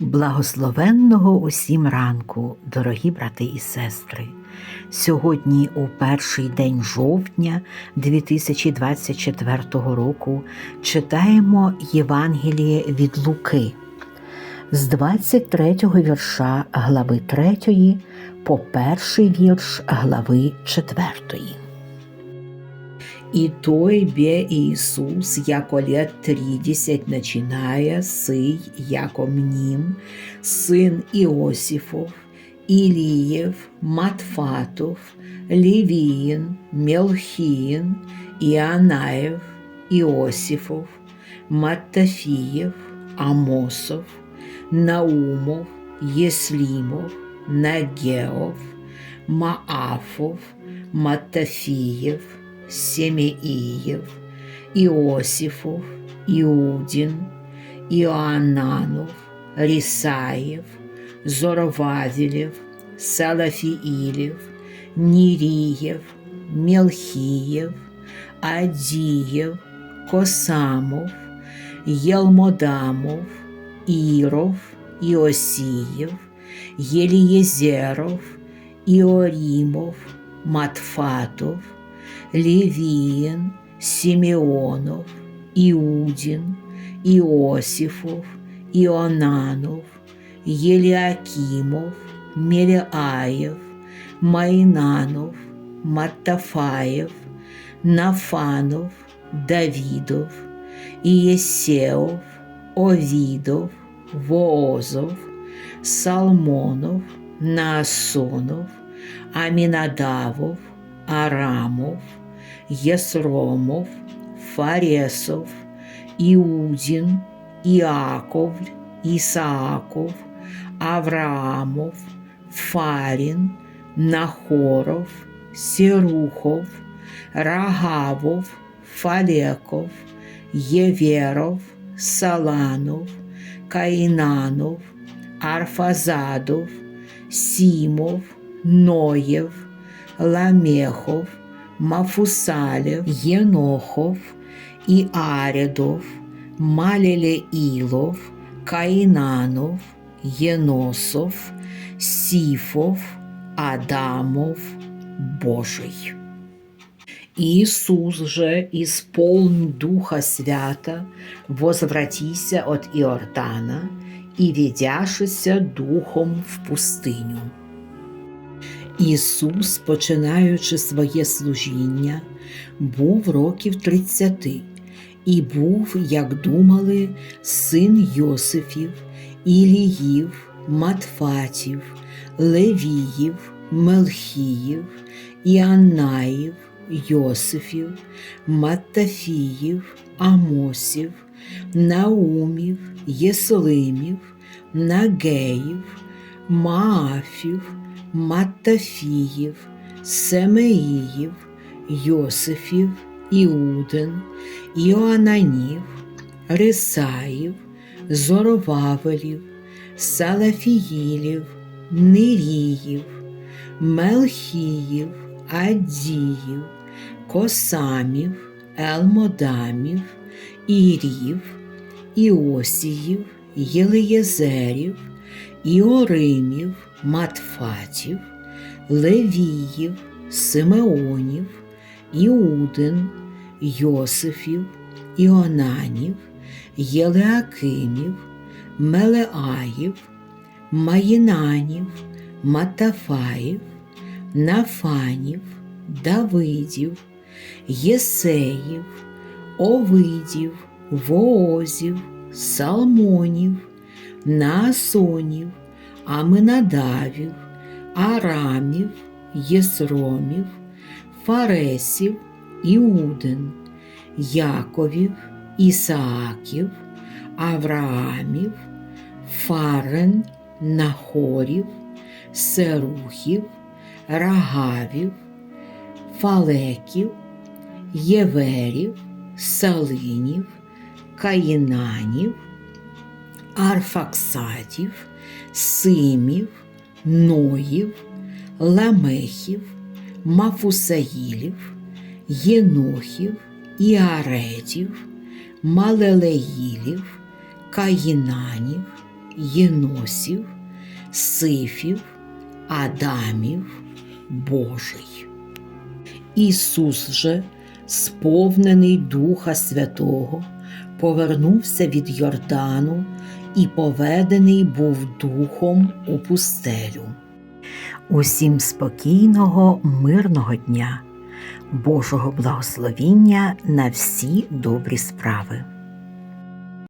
Благословенного усім ранку, дорогі брати і сестри. Сьогодні, у перший день жовтня 2024 року, читаємо Євангеліє від Луки з 23 вірша глави 3 по перший вірш глави 4. И той бе Иисус, яко лет тридесять начиная, сый, яко мним, сын Иосифов, Илиев, Матфатов, Левиин, Мелхиин, Ионаев, Иосифов, Маттафиев, Амосов, Наумов, Еслимов, Нагеов, Маафов, Маттафиев, Семеиев, Иосифов, Иудин, Иоаннанов, Рисаев, Зоровавелев, Салафиилев, Нириев, Мелхиев, Адиев, Косамов, Елмодамов, Иров, Иосиев, Елиезеров, Иоримов, Матфатов, Левиин, Симеонов, Иудин, Иосифов, Ионанов, Елиакимов, Мелеаев, Майнанов, Маттафаев, Нафанов, Давидов, Иесеов, Овидов, Воозов, Салмонов, Наасонов, Аминадавов, Арамов, Есромов, Фаресов, Иудин, Иаковль, Исааков, Авраамов, Фарин, Нахоров, Серухов, Рагавов, Фалеков, Еверов, Саланов, Каинанов, Арфазадов, Симов, Ноев, Ламехов, Мафусалев, Енохов, Иаредов, Малелеилов, Каинанов, Еносов, Сифов, Адамов, Божий. Иисус же, исполн Духа Свята, возвратися от Иордана и ведяшися Духом в пустиню. Ісус, починаючи своє служіння, був років тридцяти, і був, як думали, син Йосифів, Іліїв, Матфатів, Левіїв, Мелхіїв, Іаннаїв, Йосифів, Маттафіїв, Амосів, Наумів, Єслимів, Нагеїв, Маафів, Маттафіїв, Семеїїв, Йосифів, Іудин, Іоананів, Рисаїв, Зоровавелів, Салафіїлів, Ниріїв, Мелхіїв, Адіїв, Косамів, Елмодамів, Ірів, Іосіїв, Єлиєзерів, Іоримів, Матфатів, Левіїв, Симеонів, Іудин, Йосифів, Іонанів, Єлеакимів, Мелеаїв, Маїнанів, Матафаїв, Нафанів, Давидів, Єсеїв, Овидів, Воозів, Салмонів, Наасонів, Аминадавів, Арамів, Єсромів, Фаресів, Іудин, Яковів, Ісааків, Авраамів, Фарен, Нахорів, Серухів, Рагавів, Фалеків, Єверів, Салинів, Каїнанів, Арфаксадів, Симів, Ноїв, Ламехів, Мафусаїлів, Єнохів, Іаредів, Малелеїлів, Каїнанів, Єносів, Сифів, Адамів, Божий. Ісус же, сповнений Духа Святого, повернувся від Йордану і поведений був духом у пустелю. Усім спокійного, мирного дня, Божого благословіння на всі добрі справи.